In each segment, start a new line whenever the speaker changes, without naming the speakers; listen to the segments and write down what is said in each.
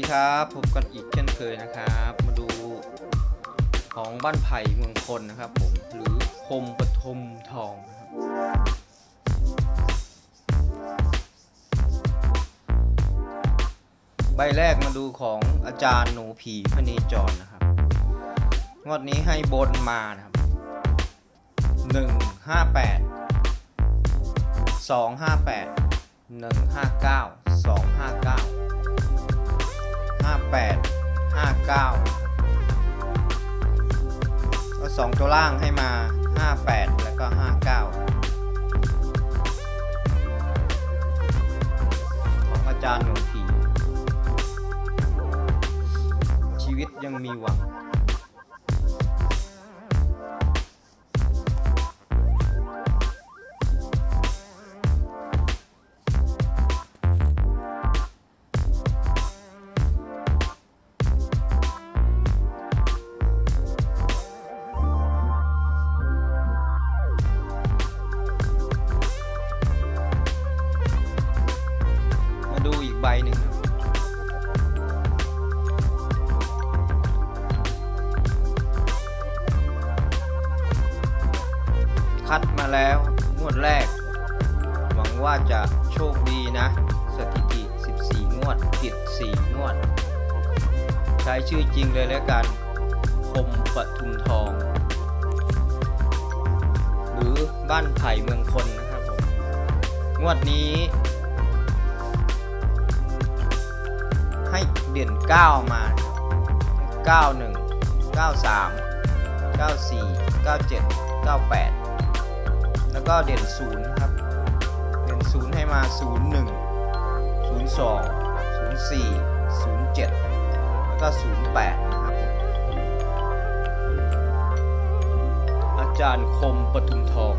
สวัสดีครับพบกันอีกเช่นเคยนะครับ มาดูของบ้านไผ่เมืองพลนะครับผมหรือคมปฐมทองนะครับใบแรกมาดูของอาจารย์หนูผีพเนจรนะครับงวดนี้ให้บนมานะครับหนึ่งห้าแปดสองห้าแปดหนึ่งห้าเก้าสองห้าเก้า 8 5 9แปดห้าเก้าก็สองตัวล่างให้มาห้าแปดแล้วก็ห้าเก้าของอาจารย์หลวงผี ชีวิตยังมีหวัง งวดแรก หวังว่าจะโชคดีนะ สถิติ 14 งวดผิด 4 งวด ใช้ชื่อจริงเลยแล้วกัน คมปทุมทอง หรือบ้านไผ่เมืองคนนะครับผม งวดนี้ ให้เด่น 9 มา 91 93 94 97 98 แล้วก็เด่น0ครับ เด่น0ให้มา01 02 04 07แล้วก็08นะครับผมอาจารย์คมปทุมทอง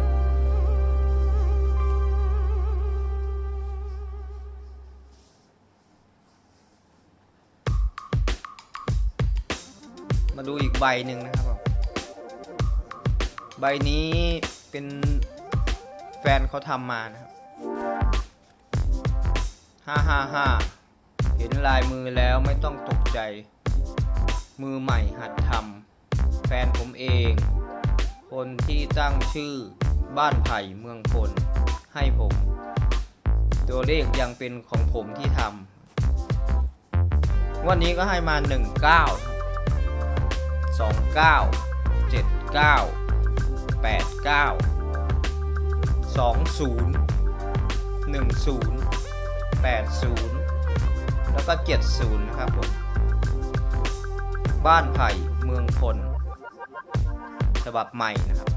มาดูอีกใบหนึ่งนะครับผมใบนี้เป็น แฟนเขาทำมานะครับห้าห้าห้าเห็นลายมือแล้วไม่ต้องตกใจ มือใหม่หัดทำแฟนผมเอง คนที่ตั้งชื่อบ้านไผ่เมืองพลให้ผม ตัวเลขยังเป็นของผมที่ทำวันนี้ก็ให้มา 19ครับ สองเก้าเจ็ดเก้าแปดเก้าสองศูนย์หนึ่งศูนย์แปดศูนย์แล้วก็เจ็ดศูนย์นะครับผม บ้านไผ่เมืองพลฉบับใหม่นะครับ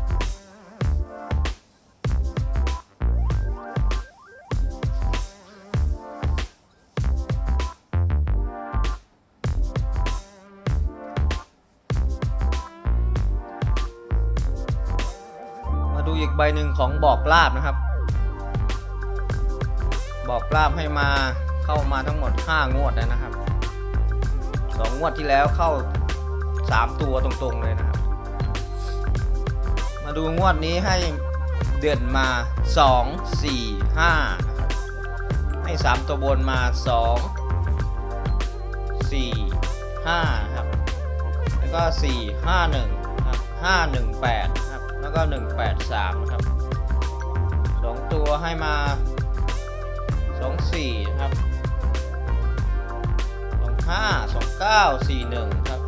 หนึ่งของบอกลาบนะครับ บอกลาบให้มาเข้ามาทั้งหมด 5 งวดแล้วนะครับ 2 งวดที่แล้วเข้า 3 ตัวตรงๆเลยนะครับ มาดูงวดนี้ให้เด่นมา 2 4 5 ให้ 3 ตัวบนมา 2 4 5 ครับ แล้วก็ 4 5 1 ครับ 5 1 8ครับ แล้วก็ 183 นะครับสองตัวให้มา 24 นะครับ 25 29 41 ครับ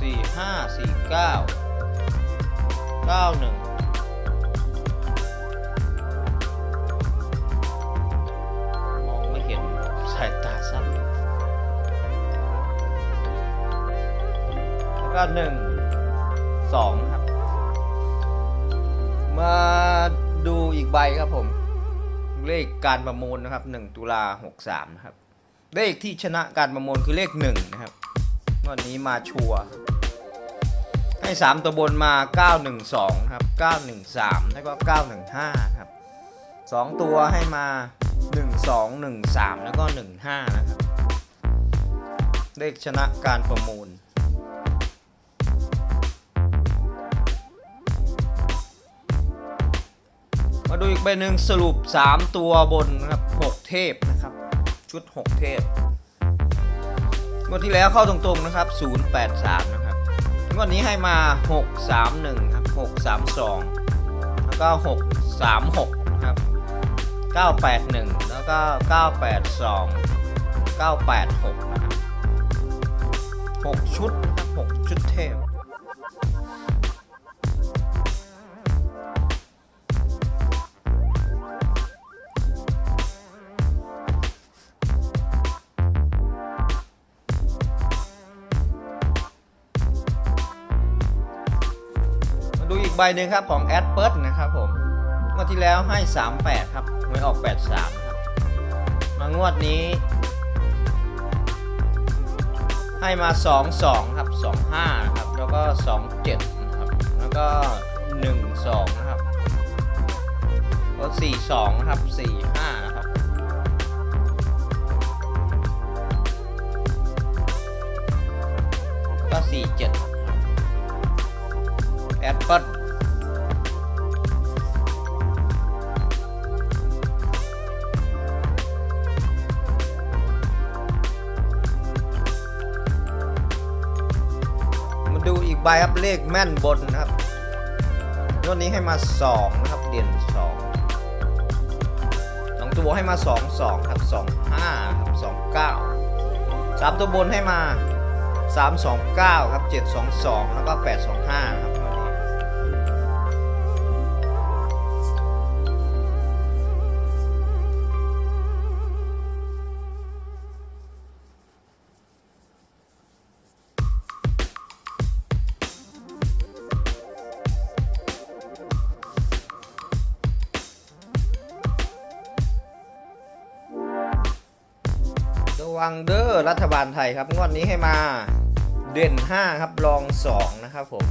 45 49 91มองไม่เห็นสายตาสั้นแล้วก็หนึ่ง มาดูอีกใบครับผม เลขการประมูลนะครับ 1 ตุลา63 นะครับ เลขที่ชนะการประมูลคือเลข 1 นะครับวันนี้มาชัวร์ให้ 3 ตัวบนมา 912 ครับ 913 แล้วก็ 915 ครับ 2 ตัวให้มา 1213 แล้วก็ 15 นะครับ เลขชนะการประมูล อีกใบหนึ่งสรุป 3 ตัวบนนะครับ 6 เทพนะครับ ชุด 6 เทพงวดที่แล้วเข้าตรงๆนะครับ 083 นะครับงวดนี้ให้มา 631 ครับ 632 แล้วก็ 636 นะครับ 981 แล้วก็ 982 986 นะครับ 6 ชุดนะครับ 6 ชุดเทพ ใบหนึ่งครับของแอดเปิร์นะครับผมงวดที่แล้วให้ 38 ครับหวยออก 83 ครับ มางวดนี้ ให้มา 22 ครับ 25 นะครับ แล้วก็ 27 นะครับ แล้วก็ 12 นะครับแล้ว42 นะครับ 45 นะครับก็47 ใบครับเลขแม่นบนนะครับงวดนี้ให้มา2นะครับเด่น2สองตัวให้มา 2 2ครับ2 5ครับ2 9 3 ตัวบนให้มา 3 2 9 ครับ 7 2 2 แล้วก็ 8 2 5ครับังเด้อรัฐบาลไทยครับ งวดนี้ให้มาเด่น 5 ครับรอง 2 นะครับผม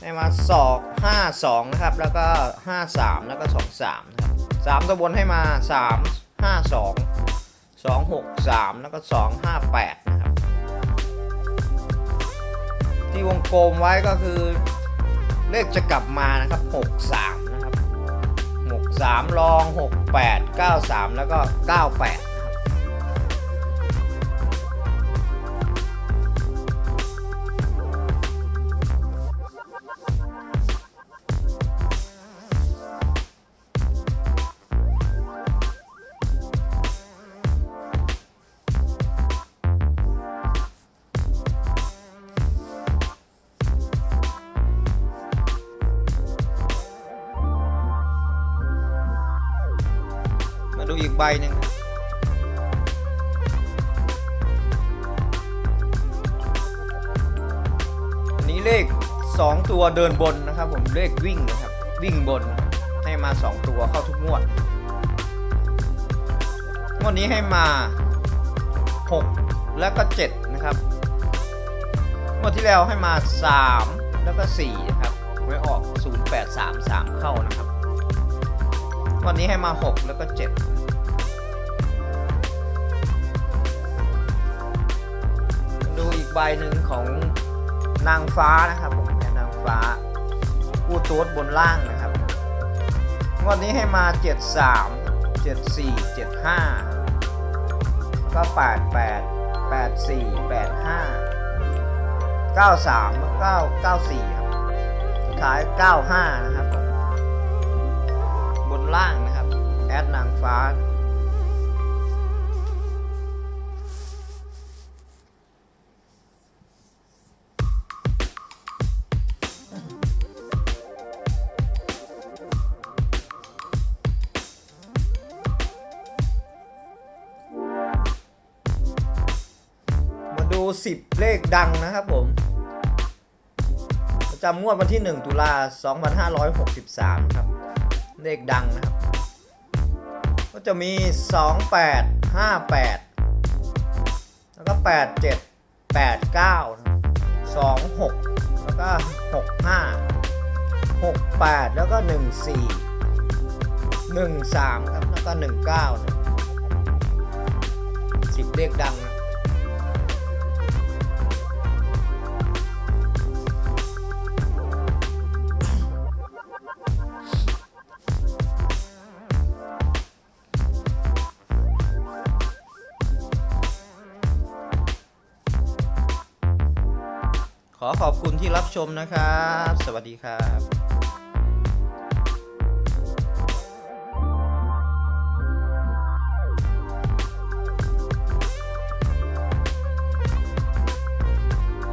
ให้มาสอก5 2 นะครับ แล้วก็ 5 3 แล้วก็ 2 3 นะครับ 3 ตัวบนให้มา 3 5 2 2 6 3 แล้วก็ 2 5 8 นะครับ ที่วงกลมไว้ก็คือเลขจะกลับมานะครับ 6 3 นะครับ 6 3 รอง 6 8 9 3 แล้วก็ 9 8 หนึ่งนะอันนี้เลข 2 ตัวเดินบนนะครับผมเลขวิ่งนะครับ วิ่งบนให้มา 2 ตัวเข้าทุกงวดงวดนี้ให้มา 6 แล้วก็ 7 นะครับงวดที่แล้วให้มา 3 แล้วก็4นะครับไว้ออก 0833 เข้านะครับวันนี้ให้มา 6 แล้วก็ 7 ดูอีกใบหนึ่งของนางฟ้านะครับผมนนางฟ้ากู้ตัวบนล่างนะครับงวันนี้ให้มา 7 3 7 4 7 5 ก็ 8 8 8 4 8 5 9 3 9 9 4 ครับสุดท้าย 95 นะครับ บนล่างนะครับ แอดนางฟ้า 10 เลขดังนะครับผมประจำงวดวันที่ 1 ตุลา2563 ครับ เลขดังนะครับ ก็จะมี 28 58 แล้วก็ 87 89 26 แล้วก็ 65 68 แล้วก็ 14 13 ครับ แล้วก็ 19 10 เลขดัง ขอขอบคุณที่รับชมนะครับ สวัสดีครับ